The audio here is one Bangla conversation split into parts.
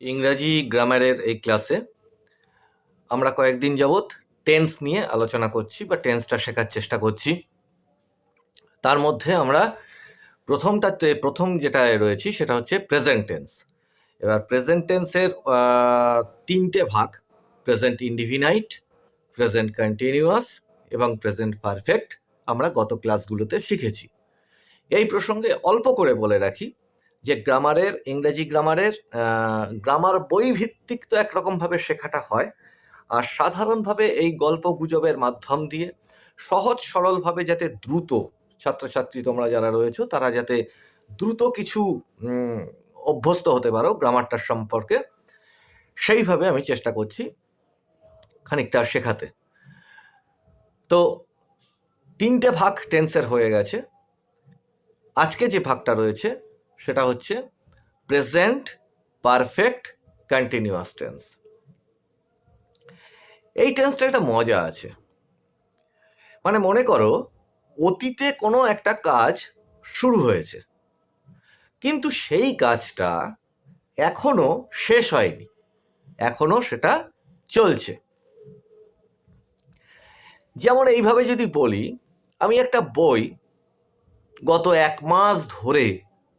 ইংরাজি গ্রামারের এই ক্লাসে আমরা কয়েকদিন যাবৎ টেন্স নিয়ে আলোচনা করছি বা টেন্সটা শেখার চেষ্টা করছি। তার মধ্যে আমরা প্রথমটাতে, প্রথম যেটা রয়েছি সেটা হচ্ছে প্রেজেন্ট টেন্স এবার প্রেজেন্ট টেন্সের তিনটে ভাগ প্রেজেন্ট ইন্ডিভিনাইট প্রেজেন্ট কন্টিনিউয়াস এবং প্রেজেন্ট পারফেক্ট আমরা গত ক্লাসগুলোতে শিখেছি। এই প্রসঙ্গে অল্প করে বলে রাখি যে গ্রামারের, ইংরেজি গ্রামারের গ্রামার বই ভিত্তিক তো একরকমভাবে শেখাটা হয়। আর সাধারণভাবে এই গল্প গুজবের মাধ্যম দিয়ে সহজ সরলভাবে যাতে দ্রুত, ছাত্রছাত্রী তোমরা যারা রয়েছো, তারা যাতে দ্রুত কিছু অভ্যস্ত হতে পারো গ্রামারটার সম্পর্কে, সেইভাবে আমি চেষ্টা করছি খানিকটা শেখাতে। তো তিনটে ভাগ টেন্সের হয়ে গেছে। আজকে যে ভাগটা রয়েছে সেটা হচ্ছে প্রেজেন্ট পারফেক্ট কন্টিনিউয়াস টেন্স এই টেন্সটা একটা মজা আছে। মানে মনে করো, অতীতে কোনো একটা কাজ শুরু হয়েছে, কিন্তু সেই কাজটা এখনও শেষ হয়নি, এখনও সেটা চলছে। যেমন এইভাবে যদি বলি, আমি একটা বই গত এক মাস ধরে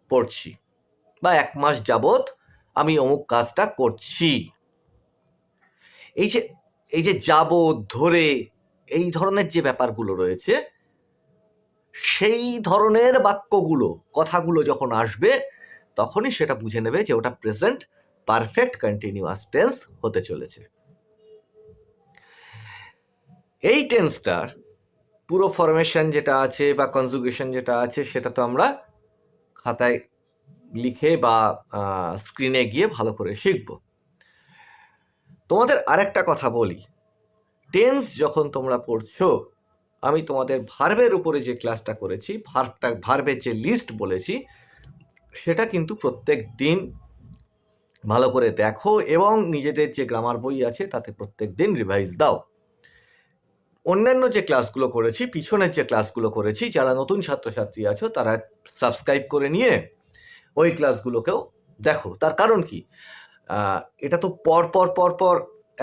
পড়ছি বা এক মাস যাবৎ আমি অমুক কাজটা করছি। এই যে এই যে যাবত ধরে এই ধরনের যে ব্যাপারগুলো রয়েছে, সেই ধরনের বাক্যগুলো, কথাগুলো যখন আসবে, তখনই সেটা বুঝে নেবে যে ওটা প্রেজেন্ট পারফেক্ট কন্টিনিউয়াস টেন্স হতে চলেছে। এই টেন্সটার পুরো ফরমেশন যেটা আছে বা কনজুগেশন যেটা আছে, সেটা তো আমরা খাতায় লিখে বা স্ক্রিনে গিয়ে ভালো করে শিখব। তোমাদের আরেকটা কথা বলি। টেন্স যখন তোমরা পড়ছো, আমি তোমাদের ভার্বের উপরে যে ক্লাসটা করেছি ভার্বটা ভার্বের যে লিস্ট বলেছি, সেটা কিন্তু প্রত্যেক দিন ভালো করে দেখো এবং নিজেদের যে গ্রামার বই আছে, তাতে প্রত্যেক দিন রিভাইজ দাও। অন্যান্য যে ক্লাসগুলো করেছি, পিছনের যে ক্লাসগুলো করেছি, যারা নতুন ছাত্রছাত্রী আছো, তারা সাবস্ক্রাইব করে নিয়ে ওই ক্লাসগুলোকেও দেখো। তার কারণ কি? এটা তো পর পর পর পর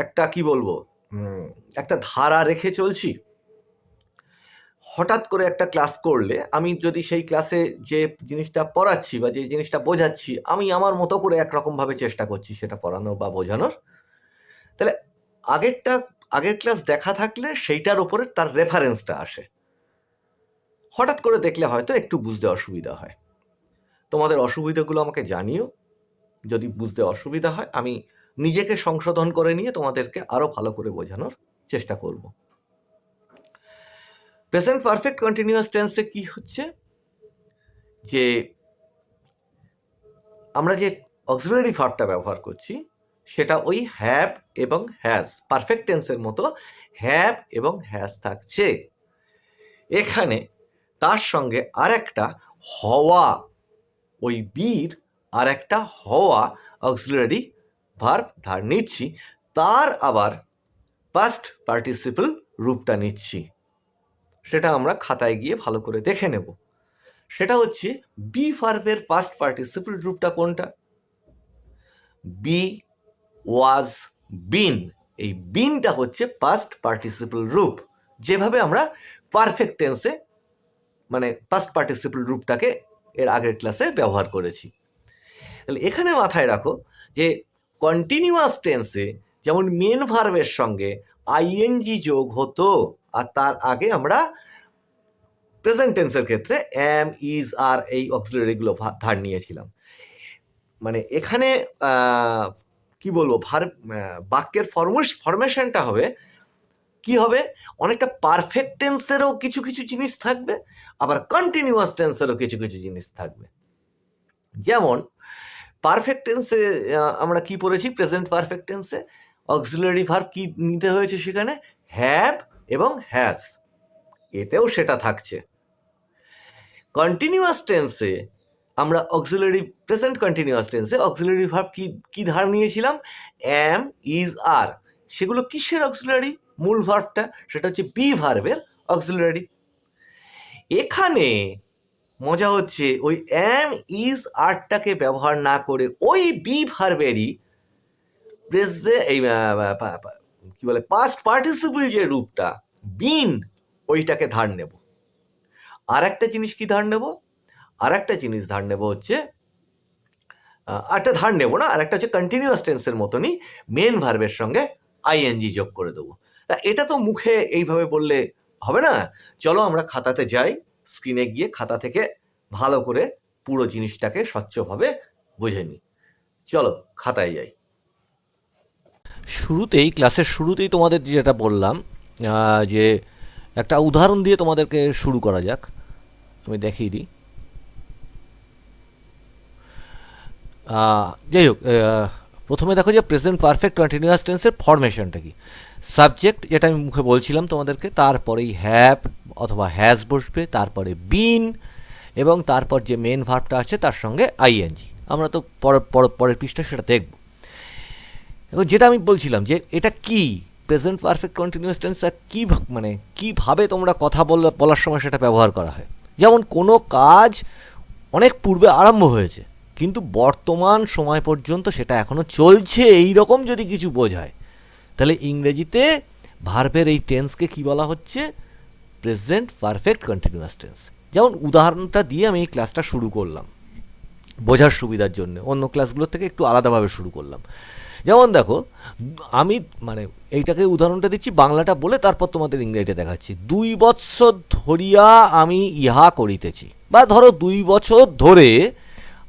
একটা কি বলব? একটা ধারা রেখে চলছি। হঠাৎ করে একটা ক্লাস করলে আমি যদি সেই ক্লাসে যে জিনিসটা পড়াচ্ছি বা যে জিনিসটা বোঝাচ্ছি, আমি আমার মতো করে একরকমভাবে চেষ্টা করছি সেটা পড়ানো বা বোঝানোর। তাহলে আগেরটা আগের ক্লাস দেখা থাকলে সেইটার ওপরে তার রেফারেন্সটা আসে। হঠাৎ করে দেখলে হয়তো একটু বুঝতে অসুবিধা হয়। তোমাদের অসুবিধাগুলো আমাকে জানিও। যদি বুঝতে অসুবিধা হয়, আমি নিজেকে সংশোধন করে নিয়ে তোমাদেরকে আরও ভালো করে বোঝানোর চেষ্টা করব। প্রেজেন্ট পারফেক্ট কন্টিনিউয়াস টেন্সে কি হচ্ছে? যে আমরা যে অক্সিলারি ভার্বটা ব্যবহার করছি সেটা ওই হ্যাভ এবং হ্যাজ পারফেক্ট টেন্সের মতো হ্যাভ এবং হ্যাজ থাকছে। এখানে তার সঙ্গে আরেকটা হওয়া, ওই বীর আর একটা হওয়া অক্সিলারি ভার্ব ধার নিচ্ছি, তার আবার পাস্ট পার্টিসিপল রূপটা নিচ্ছি। সেটা আমরা খাতায় গিয়ে ভালো করে দেখে নেব। সেটা হচ্ছে বি ভার্বের পাস্ট পার্টিসিপল রূপটা কোনটা? বি ওয়াজ বিন এই বিনটা হচ্ছে পাস্ট পার্টিসিপল রূপ। যেভাবে আমরা পারফেক্ট টেন্সে মানে পাস্ট পার্টিসিপল রূপটাকে এর আগের ক্লাসে ব্যবহার করেছি। তাহলে এখানে মাথায় রাখো যে কন্টিনিউয়াস টেন্সে যেমন মেন ভার্বের সঙ্গে আইএনজি যোগ হতো, আর তার আগে আমরা প্রেজেন্ট টেন্সের ক্ষেত্রে এম ইজ আর এই অক্সিলারিগুলো ধার নিয়েছিলাম। মানে এখানে কি বলব, ভার বাক্যের ফরমেশ ফরমেশনটা হবে, কি হবে? অনেকটা পারফেক্ট টেন্সেরও কিছু কিছু জিনিস থাকবে, আবার কন্টিনিউয়াস টেন্সেরও কিছু কিছু জিনিস থাকবে। যেমন পারফেক্ট টেন্সে আমরা কি পড়েছি? প্রেজেন্ট পারফেক্ট টেন্সে অক্সিলারি ভার্ব কি নিতে হয়েছে সেখানে? হ্যাভ এবং হ্যাজ এতেও সেটা থাকছে। কন্টিনিউয়াস টেন্সে আমরা অক্সিলারি প্রেজেন্ট কন্টিনিউয়াস টেন্সে অক্সিলারি ভার্ব কি কি ধার নিয়েছিলাম? অ্যাম ইজ আর সেগুলো কিসের অক্সিলারি মূল ভার্বটা সেটা হচ্ছে বি ভার্বের অক্সিলারি এখানে মজা হচ্ছে, ওই অ্যাম ইজ আরটাকে ব্যবহার না করে ওই বি ভার্বেরই প্রেজে এই কি বলে পাস্ট পার্টিসিপল যে রূপটা বিন ওইটাকে ধার নেব। আর একটা জিনিস কি ধার নেব? আর একটা জিনিস ধার নেব হচ্ছে একটা ধার নেব না আর একটা হচ্ছে কন্টিনিউয়াস টেন্সের মতনই মেন ভার্বের সঙ্গে আইএনজি যোগ করে দেবো। তা এটা তো মুখে এইভাবে বললে হবে না? চলো আমরা খাতাতে যাই স্ক্রিনে গিয়ে খাতা থেকে ভালো করে পুরো জিনিসটাকে স্বচ্ছভাবে বুঝে নিই। চলো খাতায় যাই। শুরুতেই ক্লাসের শুরুতেই তোমাদের যেটা বললাম যে একটা উদাহরণ দিয়ে তোমাদেরকে শুরু করা যাক। আমি দেখিয়ে দিই। যাই হোক প্রথমে দেখো যে প্রেজেন্ট পারফেক্ট কন্টিনিউয়াস টেন্সের ফরমেশনটা কি? সাবজেক্ট যেটা আমি মুখে বলছিলাম তোমাদেরকে, তারপরেই হ্যাভ অথবা হ্যাজ বসবে, তারপরে বিন এবং তারপর যে মেন ভার্বটা আছে তার সঙ্গে আইএনজি আমরা তো পরের পরের পৃষ্ঠা সেটা দেখব। এবং যেটা আমি বলছিলাম যে এটা কি? প্রেজেন্ট পারফেক্ট কন্টিনিউয়াস টেন্সটা কী মানে কীভাবে তোমরা কথা বল, বলার সময় সেটা ব্যবহার করা হয়? যেমন কোনো কাজ অনেক পূর্বে আরম্ভ হয়েছে কিন্তু বর্তমান সময় পর্যন্ত সেটা এখনও চলছে এই রকম যদি কিছু বোঝায়, তাহলে ইংরেজিতে ভার্বের এই টেন্সকে কি বলা হচ্ছে? Present perfect continuous tense. যেমন উদাহরণটা দিয়ে আমি এই ক্লাসটা শুরু করলাম, বোঝার সুবিধার জন্য। অন্য ক্লাসগুলোর থেকে একটু আলাদাভাবে শুরু করলাম। যেমন দেখো, আমি মানে এইটাকে উদাহরণটা দিচ্ছি, বাংলাটা বলে তারপর তোমাদের ইংরেজিটা দেখাচ্ছি। দুই বৎসর ধরিয়া আমি ইহা করিতেছি। বা ধরো দুই বছর ধরে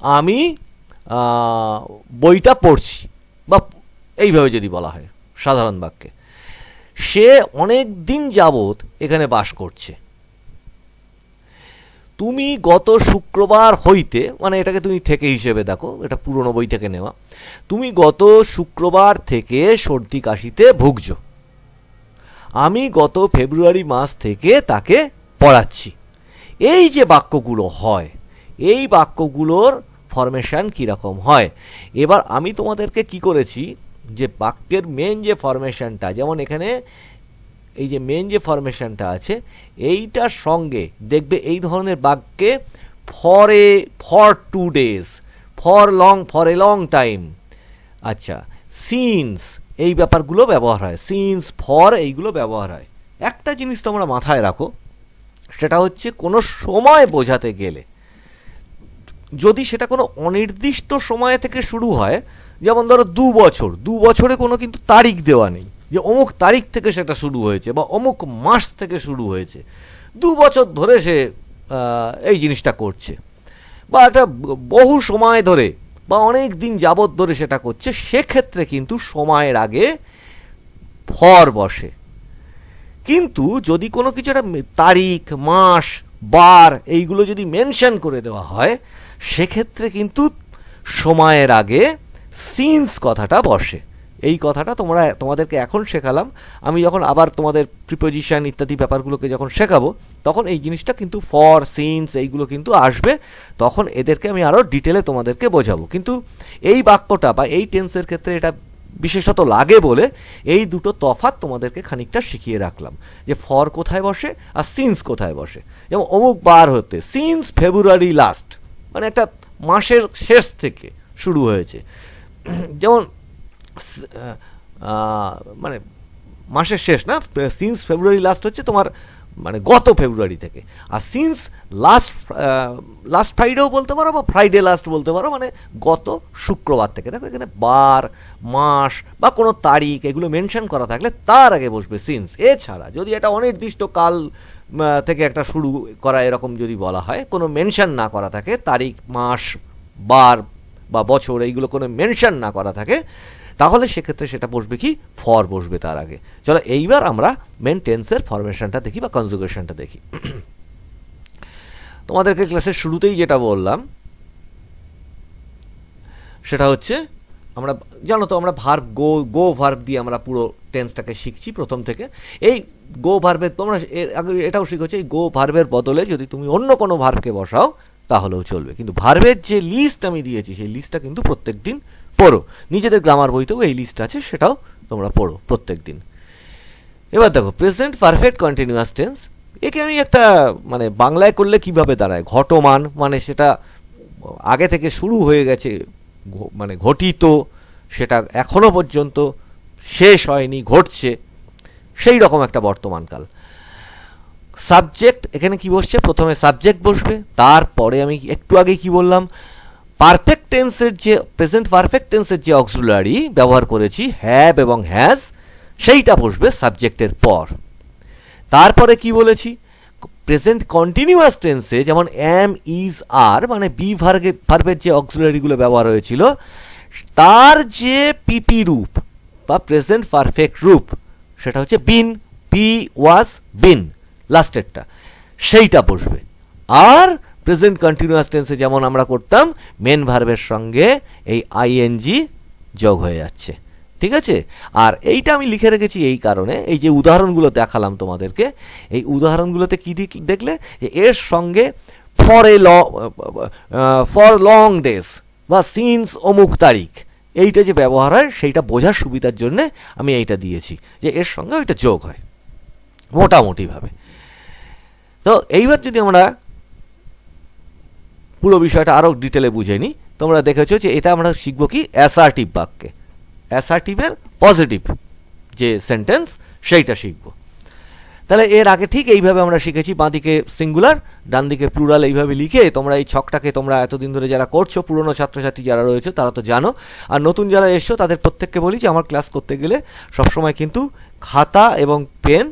আমি বইটা পড়ছি। বা এইভাবে যদি বলা হয়, সাধারণ বাক্যে। সে অনেক দিন যাবৎ এখানে বাস করছে। তুমি গত শুক্রবার হইতে মানে এটাকে তুমি থেকে হিসেবে দেখো, এটা পুরনো বই থেকে নেওয়া, তুমি গত শুক্রবার থেকে সর্দি কাশিতে ভুগছ। আমি গত ফেব্রুয়ারি মাস থেকে তাকে পড়াচ্ছি। এই যে বাক্যগুলো হয়, এই বাক্যগুলোর ফরমেশন কীরকম হয়। এবার আমি তোমাদেরকে কি করেছি, যে বাক্যের মেন যে ফরমেশনটা যেমন এখানে এই যে মেন যে ফরমেশনটা আছে, এইটার সঙ্গে দেখবে এই ধরনের বাক্যে for a for two days for long for a long time আচ্ছা সিনস এই ব্যাপারগুলো ব্যবহার হয় সিনস ফর এইগুলো ব্যবহার হয়। একটা জিনিস তোমরা মাথায় রাখো, সেটা হচ্ছে কোনো সময় বোঝাতে গেলে যদি সেটা কোনো অনির্দিষ্ট সময় থেকে শুরু হয়, যেমন ধরো দু বছর, দু বছরে কোনো কিন্তু তারিখ দেওয়া নেই, যে অমুক তারিখ থেকে সেটা শুরু হয়েছে বা অমুক মাস থেকে শুরু হয়েছে, দু বছর ধরে সে এই জিনিসটা করছে। বা একটা বহু সময় ধরে বা অনেক দিন যাবৎ ধরে সেটা করছে, সেক্ষেত্রে কিন্তু সময়ের আগে ফর বসে। কিন্তু যদি কোনো কিছু একটা তারিখ, মাস, বার, এইগুলো যদি মেনশন করে দেওয়া হয় সেক্ষেত্রে কিন্তু সময়ের আগে সিন্স কথাটা বসে। এই কথাটা তোমরা, তোমাদেরকে এখন শেখালাম। আমি যখন আবার তোমাদের প্রিপোজিশন ইত্যাদি ব্যাপারগুলোকে যখন শেখাবো, তখন এই জিনিসটা কিন্তু ফর সিন্স এইগুলো কিন্তু আসবে। তখন এদেরকে আমি আরও ডিটেলে তোমাদেরকে বোঝাবো। কিন্তু এই বাক্যটা বা এই টেন্সের ক্ষেত্রে এটা বিশেষত লাগে বলে এই দুটো তফাৎ তোমাদেরকে খানিকটা শিখিয়ে রাখলাম। যে ফর কোথায় বসে আর সিন্স কোথায় বসে। যেমন অমুক বার হতে সিন্স ফেব্রুয়ারি লাস্ট মানে একটা মাসের শেষ থেকে শুরু হয়েছে। যেমন মানে মাসের শেষ না সিন্স ফেব্রুয়ারি লাস্ট হচ্ছে তোমার মানে গত ফেব্রুয়ারি থেকে। আর সিন্স লাস্ট লাস্ট ফ্রাইডেও বলতে পারো বা ফ্রাইডে লাস্ট বলতে পারো মানে গত শুক্রবার থেকে। দেখো এখানে বার, মাস বা কোনো তারিখ এগুলো মেনশন করা থাকলে তার আগে বসবে সিন্স এছাড়া যদি এটা অনির্দিষ্ট কাল থেকে একটা শুরু করা এরকম যদি বলা হয়, কোনো মেনশন না করা থাকে, তারিখ, মাস, বার বা বছর, এইগুলো কোনো মেনশন না করা থাকে, তাহলে সেক্ষেত্রে সেটা বসবে কি? ফর বসবে তার আগে। চলো এইবার আমরা মেন টেন্সের ফরমেশনটা দেখি বা কনজুগেশনটা দেখি। তোমাদেরকে ক্লাসের শুরুতেই যেটা বললাম, সেটা হচ্ছে আমরা, জানো তো আমরা ভার্ব গো গো ভার্ব দিয়ে আমরা পুরো টেন্সটাকে শিখছি প্রথম থেকে। এই গো ভার্বের তোমরা এটাও শিখেছো, এই গো ভার্বের বদলে যদি তুমি অন্য কোনো ভার্বকে বসাও, তাহলেও চলবে। কিন্তু ভার্বের যে লিস্ট আমি দিয়েছি, সেই লিস্টটা কিন্তু প্রত্যেক দিন পড়ো। নিজেদের গ্রামার বইতেও এই লিস্ট আছে, সেটাও তোমরা পড়ো প্রত্যেক দিন। এবার দেখো প্রেজেন্ট পারফেক্ট কন্টিনিউয়াস টেন্স একে আমি একটা মানে বাংলায় করলে কীভাবে দাঁড়ায়? ঘটমান মানে সেটা আগে থেকে শুরু হয়ে গেছে মানে ঘটিত, সেটা এখনও পর্যন্ত শেষ হয়নি, ঘটছে। সেই রকম একটা বর্তমানকাল। সাবজেক্ট, এখানে কি বসছে? প্রথমে সাবজেক্ট বসবে, তারপরে আমি একটু আগে কি বললাম পারফেক্ট টেন্সের যে প্রেজেন্ট পারফেক্ট টেন্সের যে অক্সুলারি ব্যবহার করেছি হ্যাভ এবং হ্যাজ সেইটা বসবে সাবজেক্টের পর। তারপরে কি বলেছি? প্রেজেন্ট কন্টিনিউয়াস টেন্সে যেমন এম ইজ আর মানে বি ভার্গে ভার্বের যে অক্সুলারিগুলো ব্যবহার হয়েছিল, তার যে পিপি রূপ বা প্রেজেন্ট পারফেক্ট রূপ সেটা হচ্ছে বিন বি ওয়াজ বিন লাস্টেরটা সেইটা বসবে। আর প্রেজেন্ট কন্টিনিউয়াস টেন্সে যেমন আমরা করতাম মেন ভার্বের সঙ্গে এই আইএনজি যোগ হয়ে যাচ্ছে। ঠিক আছে? আর এইটা আমি লিখে রেখেছি এই কারণে, এই যে উদাহরণগুলো দেখালাম তোমাদেরকে, এই উদাহরণগুলোতে কী দেখলে? যে এর সঙ্গে ফর এ ল ফর লং ডেজ বা সিন্স অমুক তারিখ। এইটা যে ব্যবহার হয়, সেইটা বোঝার সুবিধার জন্যে আমি এইটা দিয়েছি, যে এর সঙ্গে ওইটা যোগ হয়, মোটামুটিভাবে। তো এইবার যদি আমরা পুরো বিষয়টা আরও ডিটেলে বুঝে নিই, তোমরা দেখেছ যে এটা আমরা শিখব কি? অ্যাসার্টিভ বাক্যে। অ্যাসার্টিভের পজিটিভ যে সেন্টেন্স সেইটা শিখব। তাহলে এর আগে ঠিক এইভাবে আমরা শিখেছি, বাঁদিকে সিঙ্গুলার ডান দিকে প্লুরাল এইভাবে লিখে তোমরা এই ছকটাকে তোমরা এতদিন ধরে যারা করছ, পুরনো ছাত্রছাত্রী যারা রয়েছে, তারা তো জানো। আর নতুন যারা এসছো, তাদের প্রত্যেককে বলি যে আমার ক্লাস করতে গেলে সবসময় কিন্তু খাতা এবং পেন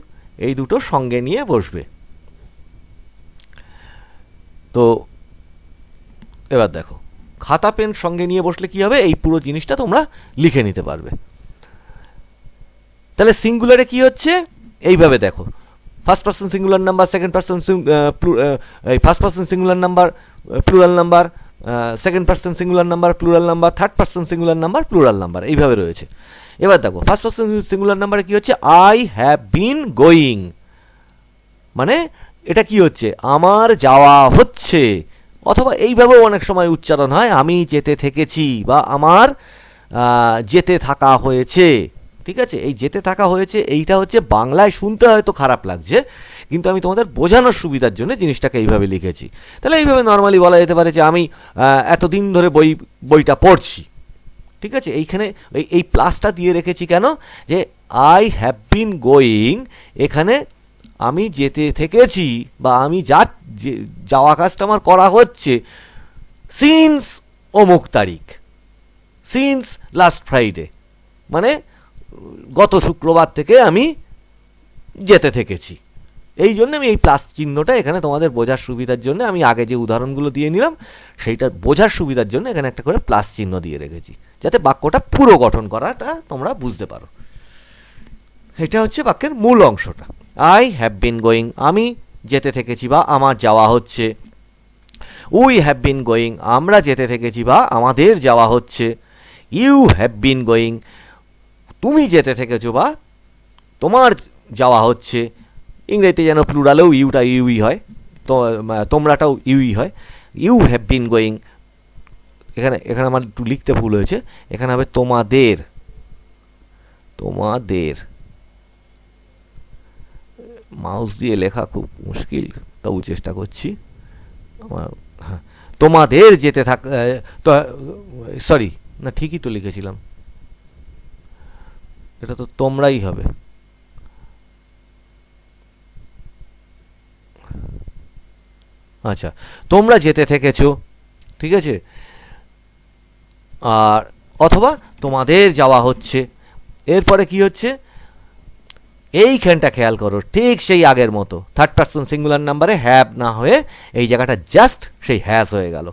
এই দুটো সঙ্গে নিয়ে বসবে। তো এবার দেখো, খাতা পেন সঙ্গে নিয়ে বসলে কি হবে? এই পুরো জিনিসটা তোমরা লিখে নিতে পারবে। তাহলে সিঙ্গুলারে কি হচ্ছে? এইভাবে দেখো first person singular number second person এই first person singular number plural number second person singular number plural number third person singular number plural number এইভাবে রয়েছে। এবার দেখো ফার্স্ট পার্সন সিঙ্গুলার নাম্বারে কী হচ্ছে? আই হ্যাভ বিন গোয়িং মানে এটা কি হচ্ছে? আমার যাওয়া হচ্ছে। অথবা এইভাবেও অনেক সময় উচ্চারণ হয়, আমি যেতে থেকেছি বা আমার যেতে থাকা হয়েছে। ঠিক আছে? এই যেতে থাকা হয়েছে, এইটা হচ্ছে বাংলায় শুনতে হয়তো খারাপ লাগছে, কিন্তু আমি তোমাদের বোঝানোর সুবিধার জন্য জিনিসটাকে এইভাবে লিখেছি। তাহলে এইভাবে নর্মালি বলা যেতে পারে যে আমি এতদিন ধরে বই, বইটা পড়ছি। ঠিক আছে? এইখানে এই এই প্লাসটা দিয়ে রেখেছি কেন? যে আই হ্যাভ বিন গোয়িং এখানে আমি যেতে থেকেছি বা আমি যা যাওয়া কাজটা আমার করা হচ্ছে সিন্স অমুক তারিখ সিন্স লাস্ট ফ্রাইডে মানে গত শুক্রবার থেকে আমি যেতে থেকেছি। এই জন্য আমি এই প্লাস চিহ্নটা এখানে তোমাদের বোঝার সুবিধার জন্য আমি আগে যে উদাহরণগুলো দিয়ে নিলাম, সেইটা বোঝার সুবিধার জন্য এখানে একটা করে প্লাস চিহ্ন দিয়ে রেখেছি, যাতে বাক্যটা পুরো গঠন করাটা তোমরা বুঝতে পারো। এটা হচ্ছে বাক্যের মূল অংশটা। আই হ্যাভ বিন গোয়িং আমি যেতে থেকেছি বা আমার যাওয়া হচ্ছে। উই হ্যাভ বিন গোয়িং আমরা যেতে থেকেছি বা আমাদের যাওয়া হচ্ছে। ইউ হ্যাভ বিন গোয়িং তুমি যেতে থেকেছো, বা? তোমার যাওয়া হচ্ছে। ইংরেজিতে যেন প্লুরালেও ইউটা ইউই হয়, তো তোমরাটাও ইউই হয়। You have been going. এখানে এখানে আমার একটু লিখতে ভুল হয়েছে। এখানে হবে তোমাদের। তোমাদের। মাউস দিয়ে লেখা খুব মুশকিল, তবু চেষ্টা করছি। আমার হ্যাঁ। তোমাদের যেতে থাক সরি, না ঠিকই তো লিখেছিলাম। এটা তো তোমরাই হবে। আচ্ছা তোমরা যেতে থেকেছো, ঠিক আছে? আর অথবা তোমাদের যাওয়া হচ্ছে। এরপরে কি হচ্ছে? এইখানটা খেয়াল করো, ঠিক সেই আগের মতো। থার্ড পার্সন সিঙ্গুলার নাম্বারে হ্যাভ না হয়ে এই জায়গাটা জাস্ট সেই হ্যাজ হয়ে গেল।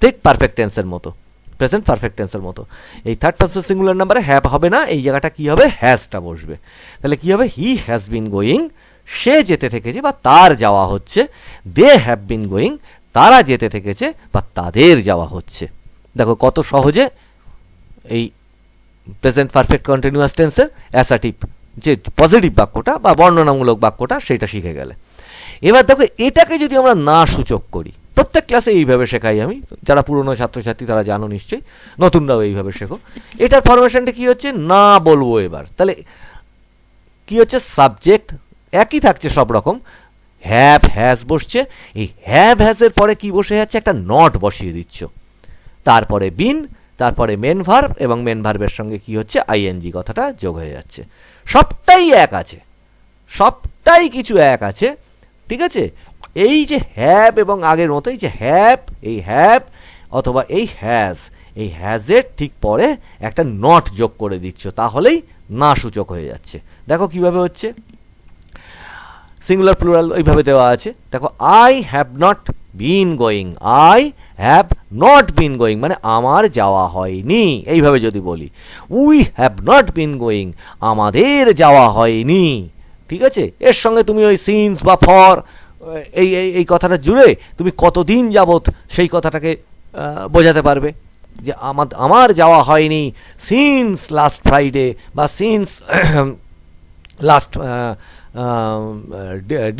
ঠিক পারফেক্ট টেন্সের মতো। প্রেজেন্ট পারফেক্ট টেন্সের মতো। এই থার্ড পার্সন সিঙ্গুলার নাম্বারে হ্যাভ হবে না, এই জায়গাটা কী হবে? হ্যাজটা বসবে। তাহলে কী হবে? হি হ্যাজ বিন গোয়িং সে যেতে থেকেছে বা তার যাওয়া হচ্ছে দে হ্যাভ বিন গোয়িং তারা যেতে থেকেছে বা তাদের যাওয়া হচ্ছে। দেখো কত সহজে এই প্রেজেন্ট পারফেক্ট কন্টিনিউয়াস টেন্সের অ্যাসাটিভ যে পজিটিভ বাক্যটা বা বর্ণনামূলক বাক্যটা, সেটা শিখে গেলে। এবার দেখো, এটাকে যদি আমরা না সূচক করি প্রত্যেক ক্লাসে এইভাবে শেখাই আমি। যারা পুরনো ছাত্রছাত্রী, তারা জানো নিশ্চয়ই। নতুনরাও এইভাবে শেখো। এটার ফরমেশনটা কি হচ্ছে? না বলব এবার। তাহলে কি হচ্ছে? সাবজেক্ট একই থাকছে সব রকম। হ্যাভ হ্যাজ বসছে। এই হ্যাভ হ্যাজের পরে কি বসে যাচ্ছে? একটা নট বসিয়ে দিচ্ছ। তারপরে বিন তারপরে মেন ভার্ব এবং মেন ভার্বের সঙ্গে কি হচ্ছে? আইএনজি কথাটা যোগ হয়ে যাচ্ছে। সবটাই এক আছে। সবটাই কিছু এক আছে। ঠিক আছে? এই যে হ্যাব এবং আগের মতো এই যে হ্যাব এই হ্যাব অথবা এই হ্যাজ এই হ্যাজের ঠিক পরে একটা নট যোগ করে দিচ্ছ, তাহলেই না সূচক হয়ে যাচ্ছে। দেখো কীভাবে হচ্ছে? সিঙ্গুলার প্লুরাল ওইভাবে দেওয়া আছে। দেখো I have not been going I have not been going মানে আমার যাওয়া হয়নি, এইভাবে যদি বলি। We have not been going আমাদের যাওয়া হয়নি, ঠিক আছে? এর সঙ্গে তুমি ওই সিন্স বা ফর এই এই কথাটা জুড়ে তুমি কতদিন যাবত সেই কথাটাকে বোঝাতে পারবে? যে আমার আমার যাওয়া হয়নি সিন্স লাস্ট ফ্রাইডে বা সিন্স লাস্ট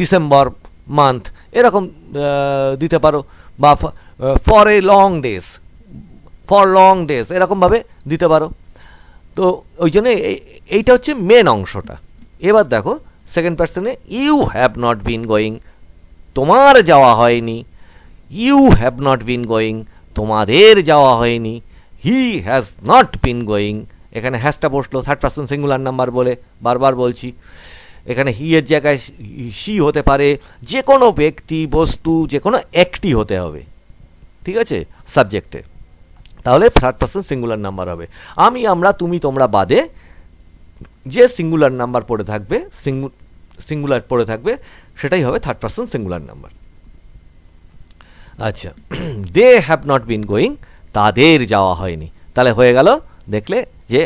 ডিসেম্বর মান্থ এরকম দিতে পারো বা for a long days for long days এরকমভাবে দিতে পারো। তো ওই জন্য এই- এইটা হচ্ছে মেন অংশটা। এবার দেখো second পার্সনে you have not been going তোমার যাওয়া হয়নি। You have not been going তোমাদের যাওয়া হয়নি। He has not been going এখানে হ্যাজটা বসল থার্ড পার্সন সিঙ্গুলার নাম্বার বলে বারবার বলছি। এখানে হি এর জায়গায় সি হতে পারে যে কোনো ব্যক্তি, বস্তু যে কোনো একটি হতে হবে। ঠিক আছে? সাবজেক্টে তাহলে থার্ড পার্সন সিঙ্গুলার নাম্বার হবে। আমি, আমরা, তুমি, তোমরা বাদে যে সিঙ্গুলার নাম্বার পড়ে থাকবে সিঙ্গুলার পড়ে থাকবে, সেটাই হবে থার্ড পার্সন সিঙ্গুলার নাম্বার আচ্ছা they have not been going তাদের যাওয়া হয়নি। তাহলে হয়ে গেল, দেখলে যে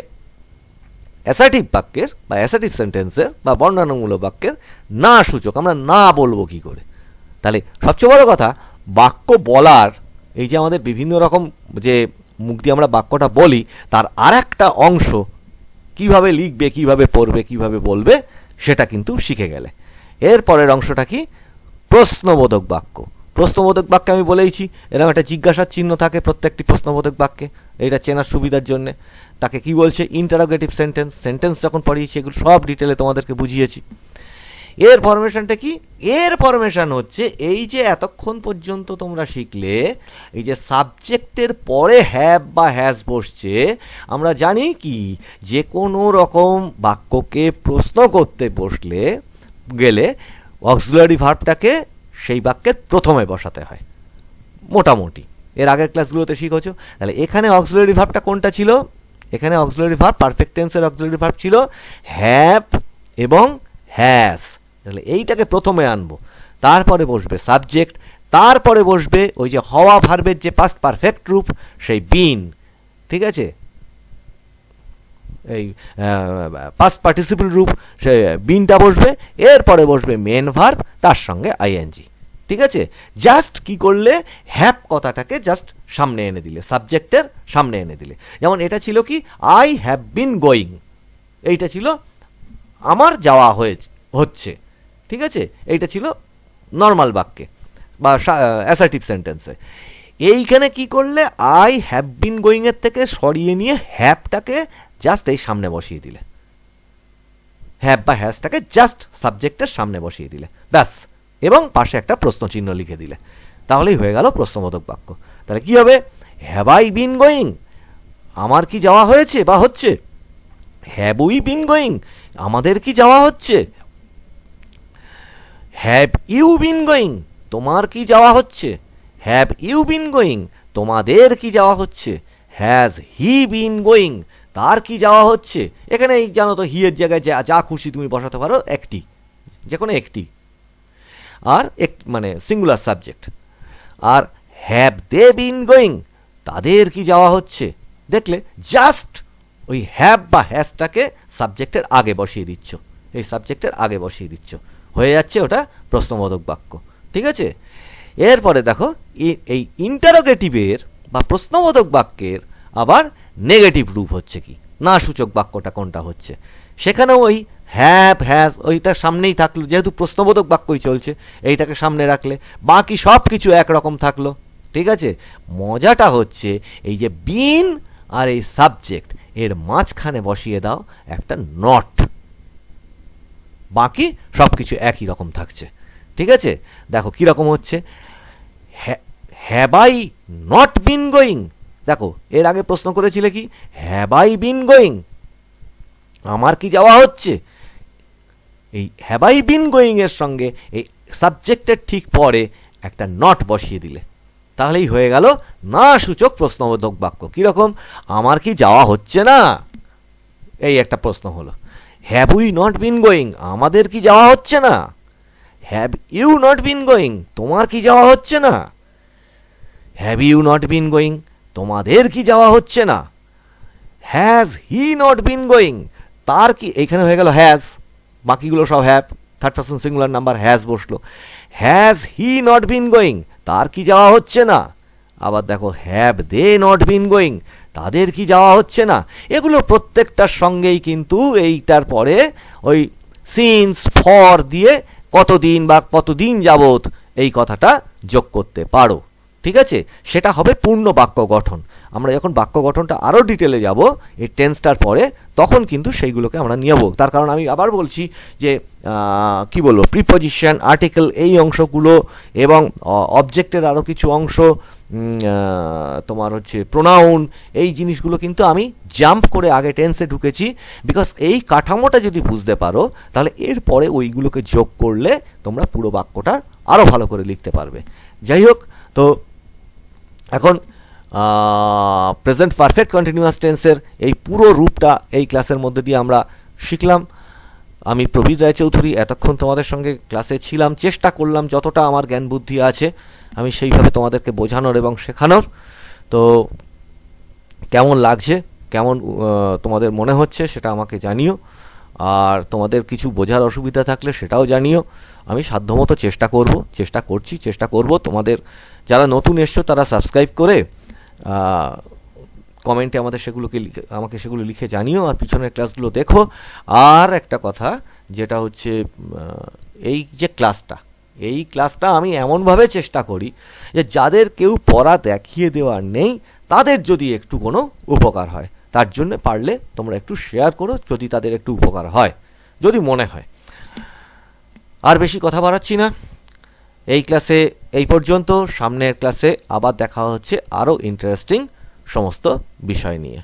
অ্যাসার্টিভ বাক্যের বা অ্যাসার্টিভ সেন্টেন্সের বা বর্ণনামূলক বাক্যের না সূচক, আমরা না বলব কি করে? তাহলে সবচেয়ে বড় কথা, বাক্য বলার, এই যে আমাদের বিভিন্ন রকম যে মুখ দিয়ে আমরা বাক্যটা বলি, তার আর একটা অংশ কীভাবে লিখবে, কীভাবে পড়বে, কীভাবে বলবে সেটা কিন্তু শিখে গেলে। এর পরের অংশটা কি? প্রশ্নবোধক বাক্য। প্রশ্নবোধক বাক্যে আমি বলেইছি এরকম একটা জিজ্ঞাসার চিহ্ন থাকে প্রত্যেকটি প্রশ্নবোধক বাক্যে। এটা চেনার সুবিধার জন্য। তাকে কি বলছে? ইন্টারোগেটিভ সেন্টেন্স সেন্টেন্স যখন পড়িয়েছি, এগুলো সব ডিটেলে তোমাদেরকে বুঝিয়েছি। এর ফরমেশনটা কি? এর ফরমেশন হচ্ছে এই যে এতক্ষণ পর্যন্ত তোমরা শিখলে, এই যে সাবজেক্টের পরে হ্যাভ বা হ্যাজ বসছে, আমরা জানি কি? যে কোনো রকম বাক্যকে প্রশ্ন করতে বসলে গেলে অক্সিলারি ভার্বটাকে সেই বাক্যের প্রথমে বসাতে হয়। মোটামুটি। এর আগের ক্লাসগুলোতে শিখেছো? তাহলে এখানে অক্সিলারি ভার্বটা কোনটা ছিল? এখানে অক্সিলারি ভার্ব পারফেক্ট টেন্সের অক্সিলারি ভার্ব ছিল হ্যাভ এবং হ্যাজ তাহলে এইটাকে প্রথমে আনব। তারপরে বসবে সাবজেক্ট তারপরে বসবে ওই যে হওয়া ভার্বের যে পাস্ট পারফেক্ট রূপ, সেই বিন ঠিক আছে? এই পাস্ট পার্টিসিপল রূপ, সে বিনটা বসবে, এরপরে বসবে মেন ভার্ব তার সঙ্গে আইএনজি ঠিক আছে? জাস্ট কি করলে? হ্যাপ কথাটাকে জাস্ট সামনে এনে দিলে সাবজেক্টের সামনে এনে দিলে। যেমন এটা ছিল কি? আই হ্যাভ বিন গোয়িং এইটা ছিল আমার যাওয়া হয়েছে, হচ্ছে। ঠিক আছে? এইটা ছিল নর্মাল বাক্যে বা অ্যাসার্টিভ সেন্টেন্সে এইখানে কি করলে? আই হ্যাভ বিন গোয়িংয়ের থেকে সরিয়ে নিয়ে হ্যাপটাকে জাস্ট এই সামনে বসিয়ে দিলে। হ্যাপ বা হ্যাজটাকে জাস্ট সাবজেক্টের সামনে বসিয়ে দিলে। ব্যাস। এবং পাশে একটা প্রশ্নচিহ্ন লিখে দিলে। তাহলেই হয়ে গেল প্রশ্নবোধক বাক্য। তাহলে কি হবে? হ্যাভ আই বিন গোয়িং আমার কি যাওয়া হয়েছে বা হচ্ছে? হ্যাভ উই বিন গোয়িং আমাদের কি যাওয়া হচ্ছে? হ্যাভ ইউ বিন গোয়িং তোমার কি যাওয়া হচ্ছে? হ্যাভ ইউ বিন গোয়িং তোমাদের কি যাওয়া হচ্ছে? হ্যাজ হি বিন গোয়িং তার কি যাওয়া হচ্ছে? এখানে এই জানো তো হি এর জায়গায় যা যা খুশি তুমি বসাতে পারো, একটি। যে কোনো একটি। আর এক মানে সিঙ্গুলার সাবজেক্ট আর হ্যাভ দে বিন গোয়িং তাদের কি যাওয়া হচ্ছে? দেখলে জাস্ট ওই হ্যাভ বা হ্যাজটাকে সাবজেক্টের আগে বসিয়ে দিচ্ছ। এই সাবজেক্টের আগে বসিয়ে দিচ্ছ। হয়ে যাচ্ছে ওটা প্রশ্নবোধক বাক্য, ঠিক আছে? এরপরে দেখো এই- ইন্টারোগেটিভের বা প্রশ্নবোধক বাক্যের আবার নেগেটিভ রূপ হচ্ছে কি? না সূচক বাক্যটা কোনটা হচ্ছে? সেখানেও ওই হ্যাভ হ্যাজ ওইটা সামনেই থাকল, যেহেতু প্রশ্নবোধক বাক্যই চলছে, এইটাকে সামনে রাখলে বাকি সব কিছু একরকম থাকল, ঠিক আছে? মজাটা হচ্ছে এই যে বিন আর এই সাবজেক্ট এর মাঝখানে বসিয়ে দাও একটা নট বাকি সব কিছু একই রকম থাকছে। ঠিক আছে? দেখো কীরকম হচ্ছে। Have I not been going দেখো, এর আগে প্রশ্ন করেছিলে কি? হ্যাভ আই বিন গোয়িং আমার কি যাওয়া হচ্ছে? এই হ্যাভ আই বিন গোয়িং এর সঙ্গে এই সাবজেক্টের ঠিক পরে একটা নট বসিয়ে দিলে। তাহলেই হয়ে গেল না সূচক প্রশ্নবোধক বাক্য। কীরকম আমার কি যাওয়া হচ্ছে না? এই একটা প্রশ্ন হলো। Have we not been going আমাদের কি যাওয়া হচ্ছে না? Have you not been going তোমার কি যাওয়া হচ্ছে না? Have you not been going তোমাদের কি যাওয়া হচ্ছে না? Has he not been going তার কি এখানে হয়ে গেল হ্যাজ বাকিগুলো সব have third person singular number has বসল। Has he not been going তার কি যাওয়া হচ্ছে না? আবার দেখো have they not been going তাদের কি যাওয়া হচ্ছে না? এগুলো প্রত্যেকটার সঙ্গেই কিন্তু এইটার পরে ওই সিন্স ফর দিয়ে কতদিন বা কতদিন যাবত এই কথাটা যোগ করতে পারো। ঠিক আছে? সেটা হবে পূর্ণ বাক্য গঠন। আমরা যখন বাক্য গঠনটা আরও ডিটেলে যাব, এই টেন্সটার পরে, তখন কিন্তু সেইগুলোকে আমরা নেব তার কারণ আমি আবার বলছি যে কি বলব? প্রিপোজিশন আর্টিকেল এই অংশগুলো এবং অবজেক্টের আরও কিছু অংশ তোমার হচ্ছে প্রোনাউন এই জিনিসগুলো কিন্তু আমি জাম্প করে আগে টেন্সে ঢুকেছি বিকজ এই কাঠামোটা যদি বুঝতে পারো, তাহলে এরপরে ওইগুলোকে যোগ করলে তোমরা পুরো বাক্যটা আরও ভালো করে লিখতে পারবে। যাই হোক, তো এখন প্রেজেন্ট পারফেক্ট কন্টিনিউয়াস টেন্সের এই পুরো রূপটা এই ক্লাসের মধ্যে দিয়ে আমরা শিখলাম। আমি প্রবীর রায়চৌধুরী, এতক্ষণ তোমাদের সঙ্গে ক্লাসে ছিলাম, চেষ্টা করলাম যতটা আমার জ্ঞান বুদ্ধি আছে। আমি সেইভাবে তোমাদেরকে বোঝানোর এবং শেখানোর। তো কেমন লাগছে, কেমন তোমাদের মনে হচ্ছে সেটা আমাকে জানিও। আর তোমাদের কিছু বোঝার অসুবিধা থাকলে সেটাও জানিও। আমি সাধ্যমতো চেষ্টা করব, চেষ্টা করছি, চেষ্টা করব। তোমাদের যারা নতুন এসছো তারা সাবস্ক্রাইব করে কমেন্টে আমাদের সেগুলোকে লিখে, আমাকে সেগুলো লিখে জানিও। আর পিছনের ক্লাসগুলো দেখো। আর একটা কথা, যেটা হচ্ছে এই যে ক্লাসটা এই ক্লাসটা আমি এমনভাবে চেষ্টা করি যে যাদের কেউ পড়া দেখিয়ে দেওয়ার নেই, তাদের যদি একটু কোনো উপকার হয়, তার জন্য পারলে তোমরা একটু শেয়ার করো যদি তাদের একটু উপকার হয়, যদি মনে হয়। আর বেশি কথা বাড়াচ্ছি না। এই ক্লাসে এই পর্যন্ত, সামনের ক্লাসে আবার দেখা হচ্ছে আরও ইন্টারেস্টিং সমস্ত বিষয় নিয়ে।